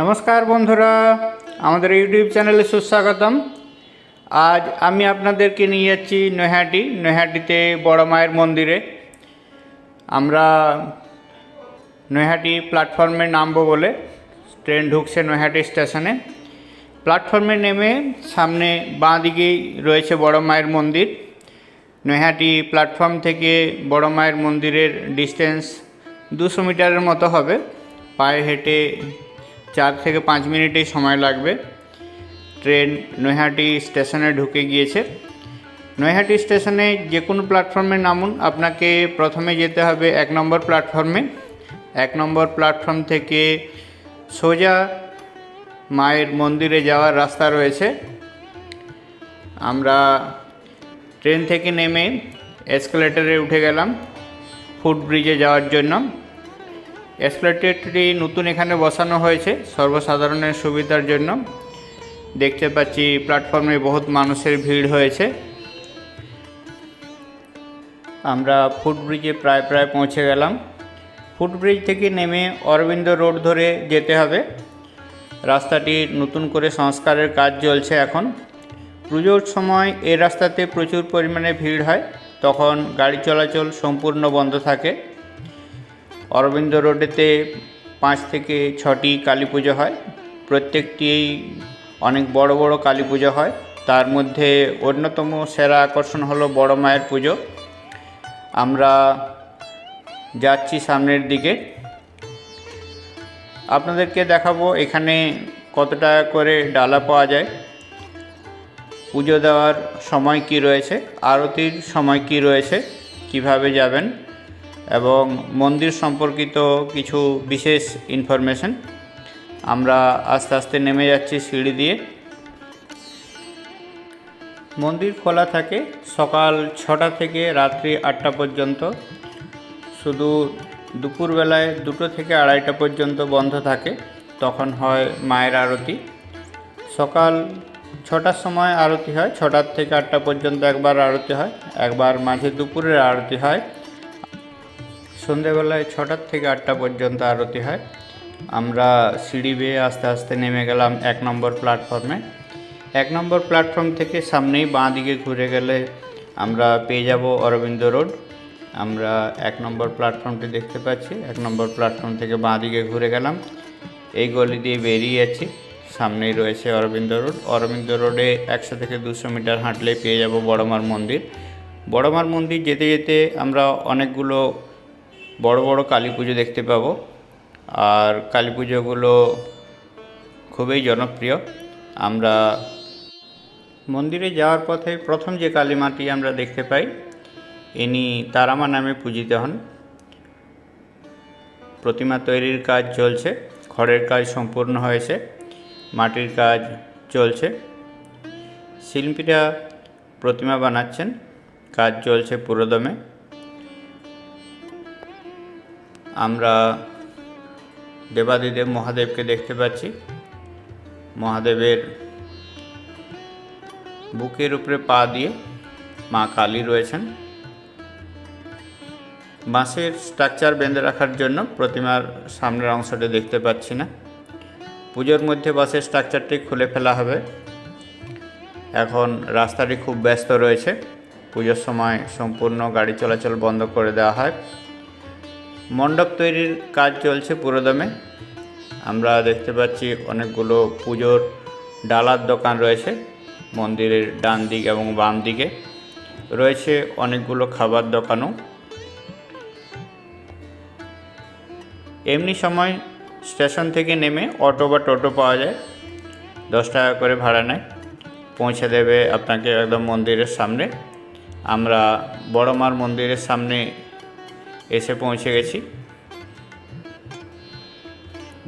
নমস্কার বন্ধুরা, আমাদের ইউটিউব চ্যানেলে সুস্বাগতম। আজ আমি আপনাদেরকে নিয়ে যাচ্ছি নৈহাটি। নৈহাটিতে বড় মায়ের মন্দিরে। আমরা নৈহাটি প্ল্যাটফর্মে নামবো বলে। ট্রেন ঢুকছে নৈহাটি স্টেশনে। প্ল্যাটফর্মে নেমে সামনে বাঁ দিকেই রয়েছে বড় মায়ের মন্দির। নৈহাটি প্ল্যাটফর্ম থেকে বড় মায়ের মন্দিরের ডিস্টেন্স দুশো মিটারের মতো হবে। পায়ে হেঁটে চার থেকে পাঁচ মিনিটেই সময় লাগবে। ট্রেন নৈহাটি স্টেশনে ঢুকে গিয়েছে। নৈহাটি স্টেশনে যে কোনো প্ল্যাটফর্মে নামুন। আপনাকে প্রথমে যেতে হবে এক নম্বর প্ল্যাটফর্মে। এক নম্বর প্ল্যাটফর্ম থেকে সোজা মায়ের মন্দিরে যাওয়ার রাস্তা রয়েছে। আমরা ট্রেন থেকে নেমে এসকেলেটারে উঠে গেলাম। ফুট ব্রিজে যাওয়ার জন্য। এসকেলেটরটি নতুন এখানে বসানো হয়েছে সর্বসাধারণের সুবিধার জন্য। দেখতে পাচ্ছি প্ল্যাটফর্মে বহুত মানুষের ভিড় হয়েছে। আমরা ফুট ব্রিজে প্রায় প্রায় পৌঁছে গেলাম। ফুট ব্রিজ থেকে নেমে অরবিন্দ রোড ধরে যেতে হবে। রাস্তাটি নতুন করে সংস্কারের কাজ চলছে এখন। পুজোর সময় এই রাস্তাতে প্রচুর পরিমাণে ভিড় হয়। তখন গাড়ি চলাচল সম্পূর্ণ বন্ধ থাকে। অরবিন্দ রোডেতে পাঁচ থেকে ছটি কালী পুজো হয়। প্রত্যেকটি অনেক বড় বড় কালী পুজো হয়। তার মধ্যে অন্যতম সেরা আকর্ষণ হলো বড় মায়ের পুজো। আমরা যাচ্ছি সামনের দিকে। আপনাদেরকে দেখাবো এখানে কত টাকা করে ডালা পাওয়া যায়। পুজো দেওয়ার সময় কি রয়েছে? আরতির সময় কি রয়েছে? কীভাবে যাবেন? এবং মন্দির সম্পর্কিত কিছু বিশেষ ইনফরমেশন আমরা আস্তে আস্তে নেমে যাচ্ছি সিঁড়ি দিয়ে। মন্দির খোলা থাকে সকাল ছটা থেকে রাত্রি আটটা পর্যন্ত। শুধু দুপুরবেলায় দুটো থেকে আড়াইটা পর্যন্ত বন্ধ থাকে, তখন হয় মায়ের আরতি। সকাল ছটার সময় আরতি হয়, ছটার থেকে আটটা পর্যন্ত একবার আরতি হয়, একবার মাঝে দুপুরের আরতি হয়। সন্ধেবেলায় ছটার থেকে আটটা পর্যন্ত আরতি হয়। আমরা সিঁড়ি বেয়ে আস্তে আস্তে নেমে গেলাম এক নম্বর প্ল্যাটফর্মে। এক নম্বর প্ল্যাটফর্ম থেকে সামনেই বাঁ দিকে ঘুরে গেলে আমরা পেয়ে যাব অরবিন্দ রোড। আমরা এক নম্বর প্ল্যাটফর্মটি দেখতে পাচ্ছি। এক নম্বর প্ল্যাটফর্ম থেকে বাঁ দিকে ঘুরে গেলাম। এই গলি দিয়ে বেরিয়ে যাচ্ছি সামনেই রয়েছে অরবিন্দ রোড। অরবিন্দ রোডে একশো থেকে দুশো মিটার হাঁটলে পেয়ে যাব বড়মার মন্দির। বড়মার মন্দির যেতে যেতে আমরা অনেকগুলো বড় বড় কালী পুজো দেখতে পাবো। আর কালী পুজোগুলো খুবই জনপ্রিয়। আমরা মন্দিরে যাওয়ার পথে প্রথম যে কালী মাটি আমরা দেখতে পাই, ইনি তারামা নামে পূজিত হন। প্রতিমা তৈরির কাজ চলছে খড়ের কাজ সম্পূর্ণ হয়েছে, মাটির কাজ চলছে। শিল্পীরা প্রতিমা বানাচ্ছেন, কাজ চলছে পুরোদমে। আমরা দেবাদিদেব মহাদেবকে দেখতে পাচ্ছি। মহাদেবের বুকের উপরে পা দিয়ে মা কালী রয়েছেন। বাঁশের স্ট্রাকচার বেঁধে রাখার জন্য প্রতিমার সামনের অংশটি দেখতে পাচ্ছি না। পুজোর মধ্যে বাসের স্ট্রাকচারটি খুলে ফেলা হবে। এখন রাস্তাটি খুব ব্যস্ত রয়েছে। পুজোর সময় সম্পূর্ণ গাড়ি চলাচল বন্ধ করে দেওয়া হয়। মণ্ডপ তৈরির কাজ চলছে পুরোদমে। আমরা দেখতে পাচ্ছি অনেকগুলো পুজোর ডালার দোকান রয়েছে, মন্দিরের ডান দিক এবং বাম দিকে। রয়েছে অনেকগুলো খাবার দোকানও। এমনি সময় স্টেশন থেকে নেমে অটো বা টোটো পাওয়া যায়। দশ টাকা করে ভাড়া নেয়। পৌঁছে দেবে আপনাকে একদম মন্দিরের সামনে। আমরা বড় মার মন্দিরের সামনে এসে পৌঁছে গেছি।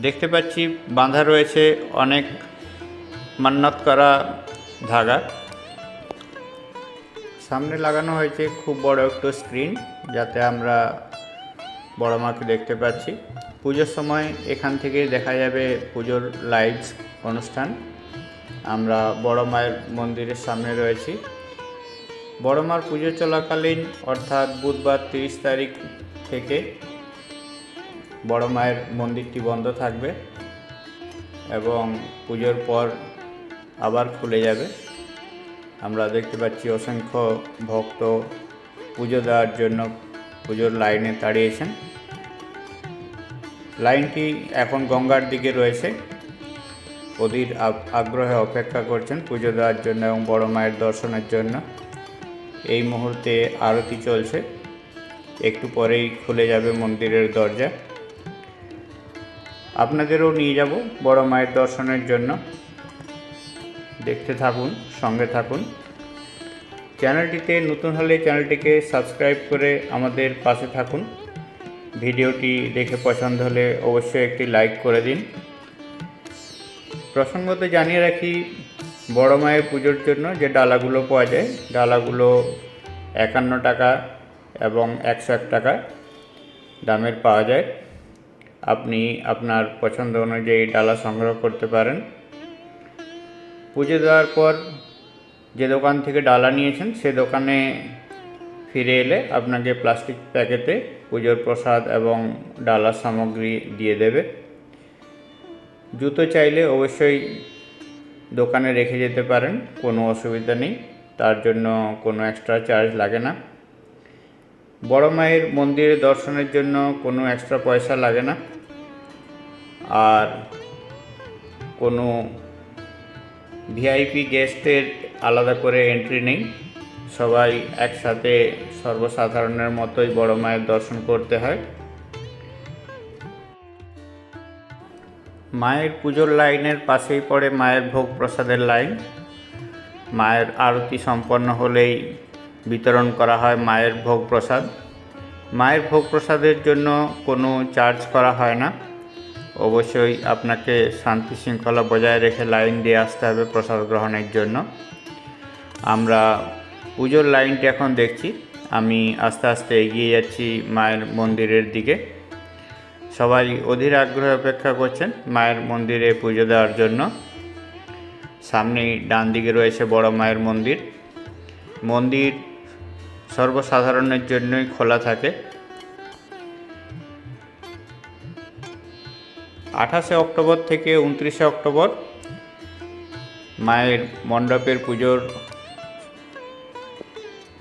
দেখতে পাচ্ছি বাঁধা রয়েছে অনেক মান্নত করা ধাগা। সামনে লাগানো হয়েছে খুব বড় একটু স্ক্রিন, যাতে আমরা বড় মাকে দেখতে পাচ্ছি। পুজোর সময় এখান থেকে দেখা যাবে পুজোর লাইভ অনুষ্ঠান। আমরা বড় মায়ের মন্দিরের সামনে রয়েছি। বড় মার পুজো চলাকালীন, অর্থাৎ বুধবার তিরিশ তারিখ থেকে বড় মায়ের মন্দিরটি বন্ধ থাকবে এবং পুজোর পর আবার খুলে যাবে। আমরা দেখতে পাচ্ছি অসংখ্য ভক্ত পুজো দেওয়ার জন্য পুজোর লাইনে দাঁড়িয়েছেন। লাইনটি এখন গঙ্গার দিকে রয়েছে। অধীর আগ- আগ্রহে অপেক্ষা করছেন পুজো দেওয়ার জন্য এবং বড় মায়ের দর্শনের জন্য। এই মুহূর্তে আরতি চলছে। একটু পরেই খুলে যাবে মন্দিরের দরজা। আপনাদেরও নিয়ে যাব বড় মায়ের দর্শনের জন্য। দেখতে থাকুন, সঙ্গে থাকুন। চ্যানেলটিতে নতুন হলে চ্যানেলটিকে সাবস্ক্রাইব করে আমাদের পাশে থাকুন। ভিডিওটি দেখে পছন্দ হলে অবশ্যই একটি লাইক করে দিন। প্রসঙ্গত জানিয়ে রাখি, বড় মায়ের পুজোর জন্য যে ডালাগুলো পাওয়া যায়, ডালাগুলো একান্ন টাকা এবং একশো এক টাকা দামের পাওয়া যায়। আপনি আপনার পছন্দ অনুযায়ী ডালা সংগ্রহ করতে পারেন। পুজো দেওয়ার পর যে দোকান থেকে ডালা নিয়েছেন, সে দোকানে ফিরে এলে আপনাকে প্লাস্টিক প্যাকেটে পুজোর প্রসাদ এবং ডালার সামগ্রী দিয়ে দেবে। জুতো চাইলে অবশ্যই দোকানে রেখে যেতে পারেন, কোনো অসুবিধা নেই। তার জন্য কোনো এক্সট্রা চার্জ লাগে না। বড় মায়ের মন্দিরে দর্শনের জন্য কোনো এক্সট্রা পয়সা লাগে না। আর কোনো ভিআইপি গেস্টের আলাদা করে এন্ট্রি নেই। সবাই একসাথে সর্বসাধারণের মতোই বড় মায়ের দর্শন করতে হয়। মায়ের পুজোর লাইনের পাশেই পড়ে মায়ের ভোগ প্রসাদের লাইন। মায়ের আরতি সম্পন্ন হলেই বিতরণ করা হয় মায়ের ভোগ প্রসাদ। মায়ের ভোগ প্রসাদের জন্য কোনো চার্জ করা হয় না। অবশ্যই আপনাকে শান্তি শৃঙ্খলা বজায় রেখে লাইন দিয়ে আসতে হবে প্রসাদ গ্রহণের জন্য। আমরা পুজোর লাইনটি এখন দেখছি। আমি আস্তে আস্তে এগিয়ে যাচ্ছি মায়ের মন্দিরের দিকে। সবাই অধীর আগ্রহে অপেক্ষা করছেন মায়ের মন্দিরে পুজো দেওয়ার জন্য। সামনেই ডান দিকে রয়েছে বড় মায়ের মন্দির। মন্দির সর্বসাধারণের জন্যই খোলা থাকে। আঠাশে অক্টোবর থেকে উনত্রিশে অক্টোবর মায়ের মণ্ডপের পুজোর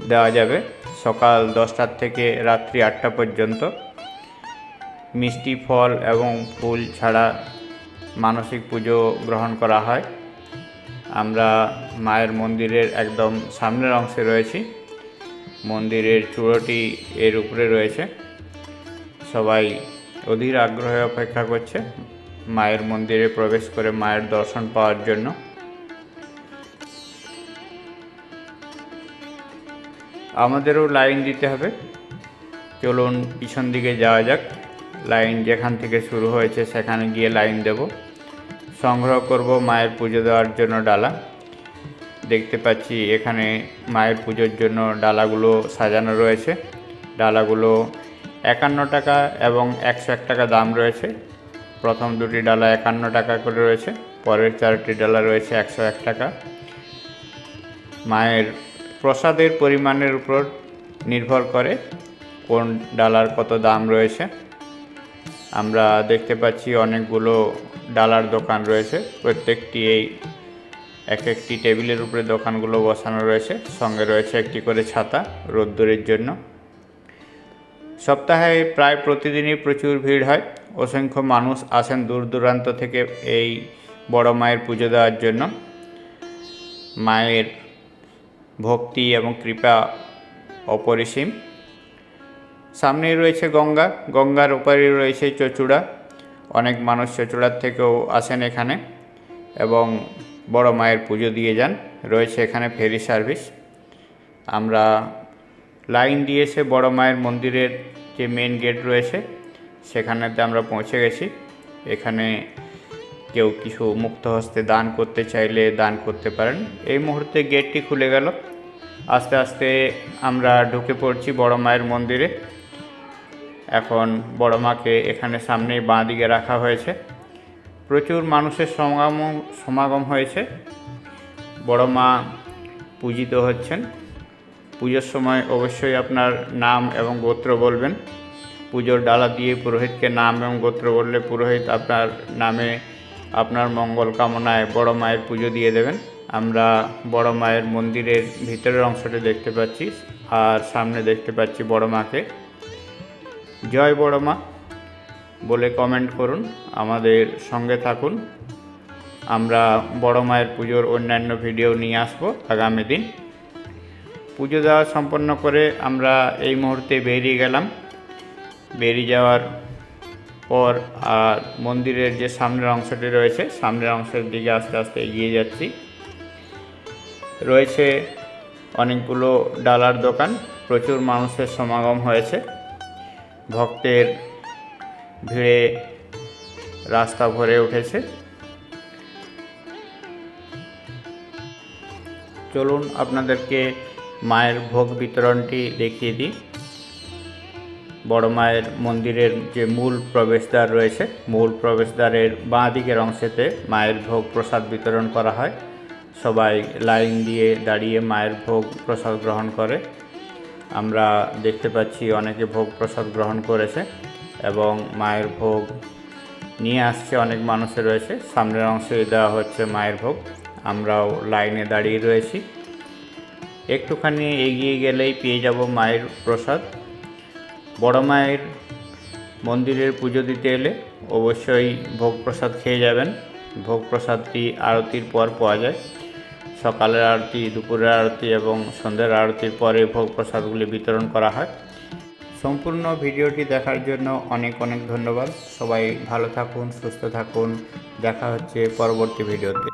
দেওয়া যাবে। সকাল দশটার থেকে রাত্রি আটটা পর্যন্ত। মিষ্টি, ফল এবং ফুল ছাড়া মানসিক পুজো গ্রহণ করা হয়। আমরা মায়ের মন্দিরের একদম সামনের অংশে রয়েছি। মন্দিরের চূড়োটি এর উপরে রয়েছে। সবাই অধীর আগ্রহে অপেক্ষা করছে মায়ের মন্দিরে প্রবেশ করে মায়ের দর্শন পাওয়ার জন্য। আমাদেরও লাইন দিতে হবে। চলুন পিছন দিকে যাওয়া যাক। লাইন যেখান থেকে শুরু হয়েছে সেখানে গিয়ে লাইন দেব। সংগ্রহ করব মায়ের পুজো দেওয়ার জন্য ডালা। দেখতে পাচ্ছি এখানে মায়ের পুজোর জন্য ডালাগুলো সাজানো রয়েছে। ডালাগুলো একান্ন টাকা এবং একশো এক টাকা দাম রয়েছে। প্রথম দুটি ডালা একান্ন টাকা করে রয়েছে, পরের চারটি ডালা রয়েছে একশো এক টাকা। মায়ের প্রসাদের পরিমাণের উপর নির্ভর করে কোন ডালার কত দাম রয়েছে। আমরা দেখতে পাচ্ছি অনেকগুলো ডালার দোকান রয়েছে, প্রত্যেকটি এই এক একটি টেবিলের উপরে দোকানগুলো বসানো রয়েছে, সঙ্গে রয়েছে একটি করে ছাতা রোদ্দুরের জন্য। সপ্তাহে প্রায় প্রতিদিনই প্রচুর ভিড় হয়। অসংখ্য মানুষ আসেন দূর দূরান্ত থেকে এই বড় মায়ের পুজো দেওয়ার জন্য। মায়ের ভক্তি এবং কৃপা অপরিসীম। সামনেই রয়েছে গঙ্গা, গঙ্গার ওপারে রয়েছে চচুড়া। অনেক মানুষ চচুড়ার থেকেও আসেন এখানে এবং বড় মায়ের পুজো দিয়ে যান। রয়েছে এখানে ফেরি সার্ভিস। আমরা লাইন দিয়েছে বড় মায়ের মন্দিরের যে মেন গেট রয়েছে, সেখানেতে আমরা পৌঁছে গেছি। এখানে কেউ কিছু মুক্ত হস্তে দান করতে চাইলে দান করতে পারেন। এই মুহূর্তে গেটটি খুলে গেল। আস্তে আস্তে আমরা ঢুকে পড়ছি বড় মায়ের মন্দিরে। এখন বড় মাকে এখানে সামনেই বাঁ দিকে রাখা হয়েছে। প্রচুর মানুষের সমাগম সমাগম হয়েছে। বড় মা পূজিত হচ্ছেন। পুজোর সময় অবশ্যই আপনার নাম এবং গোত্র বলবেন। পুজোর ডালা দিয়ে পুরোহিতকে নাম এবং গোত্র বললে পুরোহিত আপনার নামে আপনার মঙ্গল কামনায় বড় মায়ের পুজো দিয়ে দেবেন। আমরা বড় মায়ের মন্দিরের ভিতরের অংশটি দেখতে পাচ্ছি আর সামনে দেখতে পাচ্ছি বড় মাকে। জয় বড় মা। বলে কমেন্ট করুন, আমাদের সঙ্গে থাকুন। আমরা বড় মায়ের পুজোর অন্যান্য ভিডিও নিয়ে আসব আগামী দিন। পুজো দেওয়া সম্পন্ন করে আমরা এই মুহূর্তে বেরিয়ে গেলাম। বেরিয়ে যাওয়ার পর আর মন্দিরের যে সামনের অংশটি রয়েছে, সামনের অংশের দিকে আস্তে আস্তে এগিয়ে যাচ্ছি। রয়েছে অনেকগুলো ডালার দোকান, প্রচুর মানুষের সমাগম হয়েছে। ভক্তের ভিড়ে রাস্তা ভরে উঠেছে। চলুন আপনাদেরকে মায়ের ভোগ বিতরণটি দেখিয়ে দিই। বড় মায়ের মন্দিরের যে মূল প্রবেশদ্বার রয়েছে, মূল প্রবেশদ্বারের বাঁ দিকের অংশেতে মায়ের ভোগ প্রসাদ বিতরণ করা হয়। সবাই লাইন দিয়ে দাঁড়িয়ে মায়ের ভোগ প্রসাদ গ্রহণ করে। আমরা দেখতে পাচ্ছি অনেকে ভোগ প্রসাদ গ্রহণ করেছে। এবং মায়ের ভোগ নিয়ে আসছে অনেক মানুষের রয়েছে। সামনের অংশে দেওয়া হচ্ছে মায়ের ভোগ। আমরাও লাইনে দাঁড়িয়ে রয়েছি। একটুখানি এগিয়ে গেলেই পেয়ে যাব মায়ের প্রসাদ। বড় মায়ের মন্দিরের পুজো দিতে এলে অবশ্যই ভোগ প্রসাদ খেয়ে যাবেন। ভোগ প্রসাদটি আরতির পর পাওয়া যায়। সকালের আরতি, দুপুরের আরতি এবং সন্ধ্যের আরতির পরে ভোগ প্রসাদগুলি বিতরণ করা হয়। সম্পূর্ণ ভিডিওটি দেখার জন্য অনেক অনেক ধন্যবাদ। সবাই ভালো থাকুন, সুস্থ থাকুন। দেখা হচ্ছে পরবর্তী ভিডিওতে।